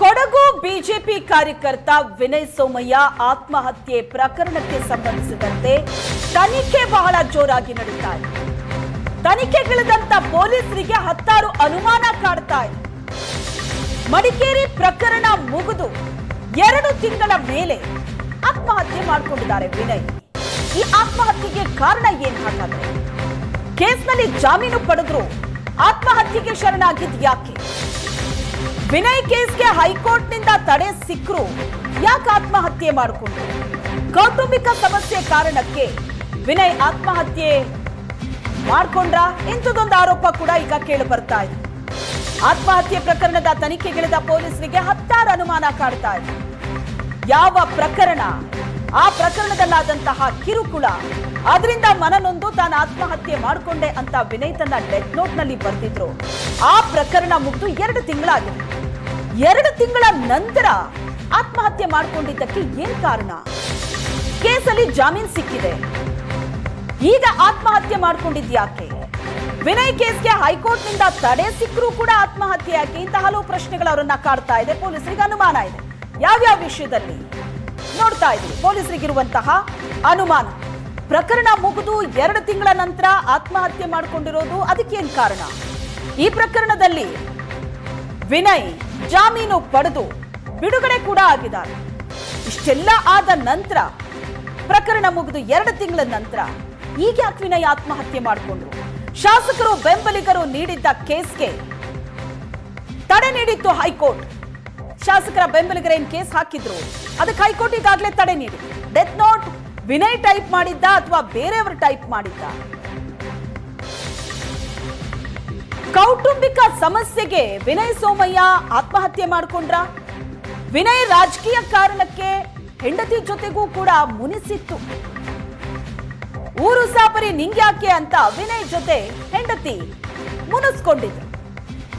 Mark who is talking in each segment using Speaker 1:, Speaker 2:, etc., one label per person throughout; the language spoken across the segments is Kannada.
Speaker 1: ಕೊಡಗು ಬಿಜೆಪಿ ಕಾರ್ಯಕರ್ತ ವಿನಯ್ ಸೋಮಯ್ಯ ಆತ್ಮಹತ್ಯೆ ಪ್ರಕರಣಕ್ಕೆ ಸಂಬಂಧಿಸಿದಂತೆ ತನಿಖೆ ಬಹಳ ಜೋರಾಗಿ ನಡೀತಾ ಇದೆ. ತನಿಖೆಗಿಳಿದಂತ ಪೊಲೀಸರಿಗೆ ಹತ್ತಾರು ಅನುಮಾನ ಕಾಡ್ತಾ ಇದೆ. ಮಡಿಕೇರಿ ಪ್ರಕರಣ ಮುಗಿದು ಎರಡು ತಿಂಗಳ ಮೇಲೆ ಆತ್ಮಹತ್ಯೆ ಮಾಡಿಕೊಂಡಿದ್ದಾರೆ ವಿನಯ್. ಈ ಆತ್ಮಹತ್ಯೆಗೆ ಕಾರಣ ಏನ್ ಹಾಗಾದ್ರೆ? ಕೇಸ್ನಲ್ಲಿ ಜಾಮೀನು ಪಡೆದ್ರು ಆತ್ಮಹತ್ಯೆಗೆ ಶರಣಾಗಿದ್ ಯಾಕೆ? ವಿನಯ್ ಕೇಸ್ಗೆ ಹೈಕೋರ್ಟ್ನಿಂದ ತಡೆ ಸಿಕ್ಕರು ಯಾಕೆ ಆತ್ಮಹತ್ಯೆ ಮಾಡಿಕೊಂಡ್ರು? ಕೌಟುಂಬಿಕ ಸಮಸ್ಯೆ ಕಾರಣಕ್ಕೆ ವಿನಯ್ ಆತ್ಮಹತ್ಯೆ ಮಾಡ್ಕೊಂಡ್ರ? ಇಂಥದೊಂದು ಆರೋಪ ಕೂಡ ಈಗ ಕೇಳಿ ಬರ್ತಾ ಇದೆ. ಆತ್ಮಹತ್ಯೆ ಪ್ರಕರಣದ ತನಿಖೆಗಿಳಿದ ಪೊಲೀಸರಿಗೆ ಹತ್ತಾರು ಅನುಮಾನ ಕಾಡ್ತಾ ಇದೆ. ಯಾವ ಪ್ರಕರಣ? ಆ ಪ್ರಕರಣದಲ್ಲಾದಂತಹ ಕಿರುಕುಳ. ಅದರಿಂದ ಮನನೊಂದು, ತಾನು ಆತ್ಮಹತ್ಯೆ ಮಾಡಿಕೊಂಡೆ ಅಂತ ವಿನಯ್ ತನ್ನ ಡೆತ್ ನೋಟ್ನಲ್ಲಿ ಬರ್ತಿದ್ರು ಆ ಪ್ರಕರಣ ಮುಗಿದು ಎರಡು ತಿಂಗಳಾಗಿದೆ. ಎರಡು ತಿಂಗಳ ನಂತರ ಆತ್ಮಹತ್ಯೆ ಮಾಡಿಕೊಂಡಿದ್ದಕ್ಕೆ ಏನ್ ಕಾರಣ? ಕೇಸಲ್ಲಿ ಜಾಮೀನ್ ಸಿಕ್ಕಿದೆ. ಈಗ ಆತ್ಮಹತ್ಯೆ ಮಾಡಿಕೊಂಡಿದ್ಯಾಕೆ ವಿನಯ್ ಕೇಸ್ಗೆ ಹೈಕೋರ್ಟ್ನಿಂದ ತಡೆ ಸಿಕ್ಕರೂ ಕೂಡ ಆತ್ಮಹತ್ಯೆ ಯಾಕೆ? ಇಂತ ಹಲವು ಪ್ರಶ್ನೆಗಳು ಅವರನ್ನ ಕಾಡ್ತಾ ಇದೆ. ಪೊಲೀಸರಿಗೆ ಅನುಮಾನ ಇದೆ. ಯಾವ್ಯಾವ ವಿಷಯದಲ್ಲಿ? ನೋಡ್ತಾ ಇದ್ವಿ ಪೊಲೀಸರಿಗಿರುವಂತಹ ಅನುಮಾನ. ಪ್ರಕರಣ ಮುಗಿದು ಎರಡು ತಿಂಗಳ ನಂತರ ಆತ್ಮಹತ್ಯೆ ಮಾಡಿಕೊಂಡಿರೋದು ಅದಕ್ಕೆ ಏನ್ ಕಾರಣ? ಈ ಪ್ರಕರಣದಲ್ಲಿ ವಿನಯ್ ಜಾಮೀನು ಪಡೆದು ಬಿಡುಗಡೆ ಕೂಡ ಆಗಿದ್ದಾರೆ. ಇಷ್ಟೆಲ್ಲ ಆದ ನಂತರ, ಪ್ರಕರಣ ಮುಗಿದು ಎರಡು ತಿಂಗಳ ನಂತರ ಈಗ ಯಾಕೆ ವಿನಯ್ ಆತ್ಮಹತ್ಯೆ ಮಾಡಿಕೊಂಡ್ರು. ಶಾಸಕರು ಬೆಂಬಲಿಗರು ನೀಡಿದ್ದ ಕೇಸ್ಗೆ ತಡೆ ನೀಡಿತ್ತು ಹೈಕೋರ್ಟ್. ಶಾಸಕರ ಬೆಂಬಲಿಗರೇನ್ ಕೇಸ್ ಹಾಕಿದ್ರು? ಅದಕ್ಕೆ ಹೈಕೋರ್ಟ್ ಈಗಾಗಲೇ ತಡೆ ನೀಡಿ ಡೆತ್ ನೋಟ್ ವಿನಯ್ ಟೈಪ್ ಮಾಡಿದ್ದ ಅಥವಾ ಬೇರೆಯವರು ಟೈಪ್ ಮಾಡಿದ್ದ? ಕೌಟುಂಬಿಕ ಸಮಸ್ಯೆಗೆ ವಿನಯ್ ಸೋಮಯ್ಯ ಆತ್ಮಹತ್ಯೆ ಮಾಡಿಕೊಂಡ್ರ. ವಿನಯ್ ರಾಜಕೀಯ ಕಾರಣಕ್ಕೆ ಹೆಂಡತಿ ಜೊತೆಗೂ ಕೂಡ ಮುನಿಸಿತ್ತು. ಊರು ಸಾಪರಿ ನಿಂಗ್ಯಾಕೆ ಅಂತ ವಿನಯ್ ಜೊತೆ ಹೆಂಡತಿ ಮುನಿಸ್ಕೊಂಡಿದ್ರು.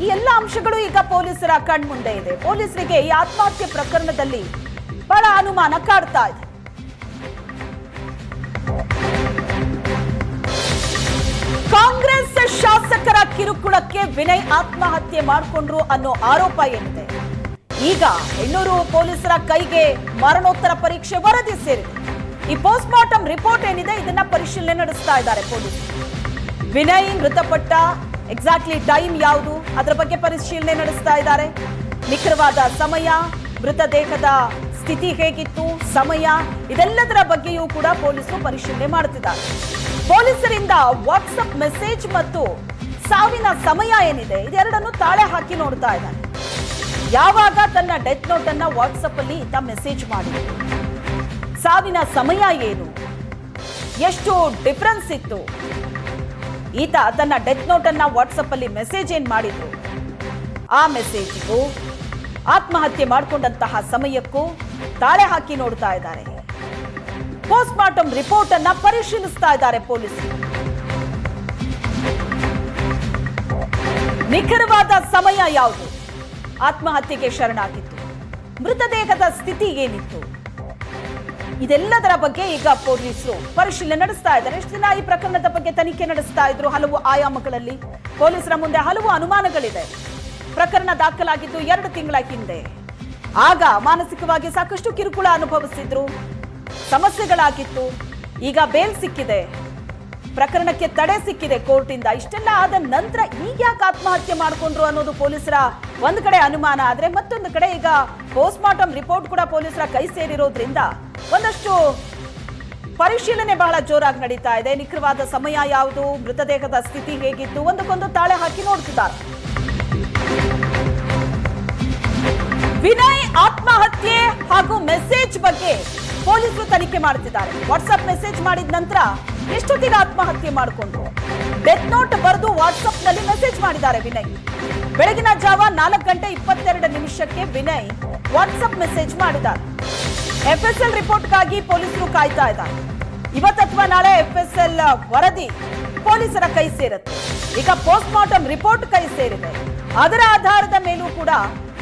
Speaker 1: ಈ ಎಲ್ಲ ಅಂಶಗಳು ಈಗ ಪೊಲೀಸರ ಕಣ್ಮುಂದೆ ಇದೆ. ಪೊಲೀಸರಿಗೆ ಈ ಆತ್ಮಹತ್ಯೆ ಪ್ರಕರಣದಲ್ಲಿ ಬಹಳ ಅನುಮಾನ ಕಾಡ್ತಾ ಇದೆ. ಕಾಂಗ್ರೆಸ್ ಶಾಸಕರ ಕಿರುಕುಳಕ್ಕೆ ವಿನಯ್ ಆತ್ಮಹತ್ಯೆ ಮಾಡಿಕೊಂಡ್ರು ಅನ್ನೋ ಆರೋಪ ಏನಿದೆ? ಈಗ ಹೆಣ್ಣೂರು ಪೊಲೀಸರ ಕೈಗೆ ಮರಣೋತ್ತರ ಪರೀಕ್ಷೆ ವರದಿ ಸೇರಿದೆ. ಈ ಪೋಸ್ಟ್ ಮಾರ್ಟಮ್ ರಿಪೋರ್ಟ್ ಏನಿದೆ, ಇದನ್ನ ಪರಿಶೀಲನೆ ನಡೆಸ್ತಾ ಇದ್ದಾರೆ ಪೊಲೀಸರು ವಿನಯ್ ಮೃತಪಟ್ಟ ಎಕ್ಸಾಕ್ಟ್ಲಿ ಟೈಮ್ ಯಾವುದು, ಅದರ ಬಗ್ಗೆ ಪರಿಶೀಲನೆ ನಡೆಸ್ತಾ ಇದ್ದಾರೆ. ನಿಖರವಾದ ಸಮಯ, ಮೃತದೇಹದ ಸ್ಥಿತಿ ಹೇಗಿತ್ತು, ಸಮಯ, ಇದೆಲ್ಲದರ ಬಗ್ಗೆಯೂ ಕೂಡ ಪೊಲೀಸರು ಪರಿಶೀಲನೆ ಮಾಡುತ್ತಿದ್ದಾರೆ. ಪೊಲೀಸರಿಂದ ವಾಟ್ಸಪ್ ಮೆಸೇಜ್ ಮತ್ತು ಸಾವಿನ ಸಮಯ ಏನಿದೆ, ಇದೆರಡನ್ನು ತಾಳೆ ಹಾಕಿ ನೋಡ್ತಾ ಇದ್ದಾನೆ ಯಾವಾಗ ತನ್ನ ಡೆತ್ ನೋಟ್ ಅನ್ನ ವಾಟ್ಸಪ್ ಅಲ್ಲಿ ಈತ ಮೆಸೇಜ್ ಮಾಡಿದ್ರು? ಸಾವಿನ ಸಮಯ ಏನು? ಎಷ್ಟು ಡಿಫರೆನ್ಸ್ ಇತ್ತು? ಈತ ತನ್ನ ಡೆತ್ ನೋಟ್ ಅನ್ನ ವಾಟ್ಸಪ್ ಅಲ್ಲಿ ಮೆಸೇಜ್ ಏನ್ ಮಾಡಿದ್ರು? ಆ ಮೆಸೇಜ್ಗೂ ಆತ್ಮಹತ್ಯೆ ಮಾಡಿಕೊಂಡಂತಹ ಸಮಯಕ್ಕೂ ತಾಳೆ ಹಾಕಿ ನೋಡ್ತಾ ಇದ್ದಾರೆ. ಪೋಸ್ಟ್ ಮಾರ್ಟಮ್ ರಿಪೋರ್ಟ್ ಅನ್ನ ಪರಿಶೀಲಿಸ್ತಾ ಇದ್ದಾರೆ ಪೊಲೀಸರು ನಿಖರವಾದ ಸಮಯ ಯಾವುದು? ಆತ್ಮಹತ್ಯೆಗೆ ಶರಣಾಗಿತ್ತು ಮೃತದೇಹದ ಸ್ಥಿತಿ ಏನಿತ್ತು? ಇದೆಲ್ಲದರ ಬಗ್ಗೆ ಈಗ ಪೊಲೀಸರು ಪರಿಶೀಲನೆ ನಡೆಸ್ತಾ ಇದ್ದಾರೆ. ಎಷ್ಟು ದಿನ ಈ ಪ್ರಕರಣದ ಬಗ್ಗೆ ತನಿಖೆ ನಡೆಸ್ತಾ ಇದ್ರು? ಹಲವು ಆಯಾಮಗಳಲ್ಲಿ ಪೊಲೀಸರ ಮುಂದೆ ಹಲವು ಅನುಮಾನಗಳಿದೆ ಪ್ರಕರಣ ದಾಖಲಾಗಿದ್ದು ಎರಡು ತಿಂಗಳ ಹಿಂದೆ. ಆಗ ಮಾನಸಿಕವಾಗಿ ಸಾಕಷ್ಟು ಕಿರುಕುಳ ಅನುಭವಿಸಿದ್ರು. ಸಮಸ್ಯೆಗಳಾಗಿತ್ತು. ಈಗ ಬೇಲ್ ಸಿಕ್ಕಿದೆ. ಪ್ರಕರಣಕ್ಕೆ ತಡೆ ಸಿಕ್ಕಿದೆ ಕೋರ್ಟಿಂದ. ಇಷ್ಟೆಲ್ಲ ಆದ ನಂತರ ಈಗ ಯಾಕೆ ಆತ್ಮಹತ್ಯೆ ಮಾಡಿಕೊಂಡ್ರು ಅನ್ನೋದು ಪೊಲೀಸರ ಒಂದ್ ಕಡೆ ಅನುಮಾನ, ಆದ್ರೆ ಮತ್ತೊಂದು ಕಡೆ ಈಗ ಪೋಸ್ಟ್ ಮಾರ್ಟಮ್ ರಿಪೋರ್ಟ್ ಕೂಡ ಪೊಲೀಸರ ಕೈ ಸೇರಿರೋದ್ರಿಂದ ಒಂದಷ್ಟು ಪರಿಶೀಲನೆ ಬಹಳ ಜೋರಾಗಿ ನಡೀತಾ ಇದೆ. ನಿಖರವಾದ ಸಮಯ ಯಾವುದು, ಮೃತದೇಹದ ಸ್ಥಿತಿ ಹೇಗಿತ್ತು, ಒಂದಕ್ಕೊಂದು ತಾಳೆ ಹಾಕಿ ನೋಡ್ತಿದ್ದಾರೆ. ವಿನಯ್ ಆತ್ಮಹತ್ಯೆ ಹಾಗೂ ಮೆಸೇಜ್ ಬಗ್ಗೆ ಪೊಲೀಸರು ತನಿಖೆ ಮಾಡುತ್ತಿದ್ದಾರೆ. ವಾಟ್ಸ್ಆಪ್ ಮೆಸೇಜ್ ಮಾಡಿದ ನಂತರ ಎಷ್ಟು ದಿನ ಆತ್ಮಹತ್ಯೆ ಮಾಡಿಕೊಂಡ್ರು? ಡೆತ್ ನೋಟ್ ಬರೆದು ವಾಟ್ಸ್ಆಪ್ನಲ್ಲಿ ಮೆಸೇಜ್ ಮಾಡಿದ್ದಾರೆ ವಿನಯ್. ಬೆಳಗಿನ ಜಾವ ನಾಲ್ಕು ಗಂಟೆ ಇಪ್ಪತ್ತೆರಡು ನಿಮಿಷಕ್ಕೆ ವಿನಯ್ ವಾಟ್ಸ್ಆಪ್ ಮೆಸೇಜ್ ಮಾಡಿದ್ದಾರೆ. ಎಫ್ಎಸ್ಎಲ್ ರಿಪೋರ್ಟ್ಗಾಗಿ ಪೊಲೀಸರು ಕಾಯ್ತಾ ಇದ್ದಾರೆ. ಇವತ್ತು ಅಥವಾ ನಾಳೆ ಎಫ್ಎಸ್ಎಲ್ ವರದಿ ಪೊಲೀಸರ ಕೈ ಸೇರುತ್ತೆ. ಈಗ ಪೋಸ್ಟ್ ಮಾರ್ಟಮ್ ರಿಪೋರ್ಟ್ ಕೈ ಸೇರಿದೆ. ಅದರ ಆಧಾರದ ಮೇಲೂ ಕೂಡ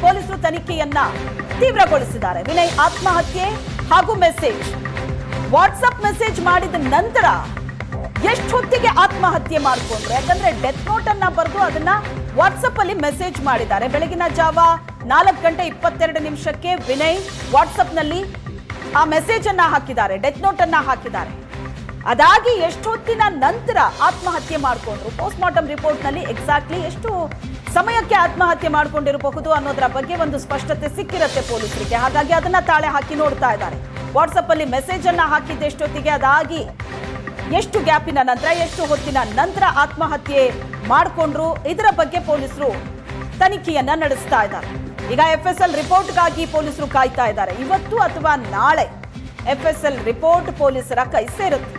Speaker 1: ಪೊಲೀಸರು ತನಿಖೆಯನ್ನ ತೀವ್ರಗೊಳಿಸಿದ್ದಾರೆ. ವಿನಯ್ ಆತ್ಮಹತ್ಯೆ ಹಾಗೂ ಮೆಸೇಜ್. ವಾಟ್ಸಪ್ ಮೆಸೇಜ್ ಮಾಡಿದ ನಂತರ ಎಷ್ಟು ಹೊತ್ತಿಗೆ ಆತ್ಮಹತ್ಯೆ ಮಾಡಿಕೊಂಡ್ರು ಯಾಕಂದ್ರೆ ಡೆತ್ ನೋಟ್ ಅನ್ನ ಬರೆದು ಅದನ್ನ ವಾಟ್ಸಪ್ ಅಲ್ಲಿ ಮೆಸೇಜ್ ಮಾಡಿದ್ದಾರೆ. ಬೆಳಗಿನ ಜಾವ ನಾಲ್ಕು ಗಂಟೆ ಇಪ್ಪತ್ತೆರಡು ನಿಮಿಷಕ್ಕೆ ವಿನಯ್ ವಾಟ್ಸಪ್ನಲ್ಲಿ ಆ ಮೆಸೇಜ್ ಅನ್ನ ಹಾಕಿದ್ದಾರೆ. ಡೆತ್ ನೋಟ್ ಅನ್ನ ಹಾಕಿದ್ದಾರೆ. ಅದಾಗಿ ಎಷ್ಟು ಹೊತ್ತಿನ ನಂತರ ಆತ್ಮಹತ್ಯೆ ಮಾಡಿಕೊಂಡ್ರು? ಪೋಸ್ಟ್ ಮಾರ್ಟಮ್ ರಿಪೋರ್ಟ್ನಲ್ಲಿ ಎಕ್ಸಾಕ್ಟ್ಲಿ ಎಷ್ಟು ಸಮಯಕ್ಕೆ ಆತ್ಮಹತ್ಯೆ ಮಾಡಿಕೊಂಡಿರಬಹುದು ಅನ್ನೋದರ ಬಗ್ಗೆ ಒಂದು ಸ್ಪಷ್ಟತೆ ಸಿಕ್ಕಿರತ್ತೆ ಪೊಲೀಸರಿಗೆ. ಹಾಗಾಗಿ ಅದನ್ನ ತಾಳೆ ಹಾಕಿ ನೋಡ್ತಾ ಇದ್ದಾರೆ. ವಾಟ್ಸಪ್ ಅಲ್ಲಿ ಮೆಸೇಜ್ ಅನ್ನ ಹಾಕಿದ್ದ ಎಷ್ಟೊತ್ತಿಗೆ? ಅದಾಗಿ ಎಷ್ಟು ಗ್ಯಾಪಿನ ನಂತರ, ಎಷ್ಟು ಹೊತ್ತಿನ ನಂತರ ಆತ್ಮಹತ್ಯೆ ಮಾಡಿಕೊಂಡ್ರು? ಇದರ ಬಗ್ಗೆ ಪೊಲೀಸರು ತನಿಖೆಯನ್ನ ನಡೆಸ್ತಾ ಇದ್ದಾರೆ. ಈಗ ಎಫ್ ಎಸ್ ಎಲ್ ರಿಪೋರ್ಟ್ಗಾಗಿ ಪೊಲೀಸರು ಕಾಯ್ತಾ ಇದ್ದಾರೆ. ಇವತ್ತು ಅಥವಾ ನಾಳೆ ಎಫ್ ಎಸ್ ಎಲ್ ರಿಪೋರ್ಟ್ ಪೊಲೀಸರ ಕೈ ಸೇರುತ್ತೆ.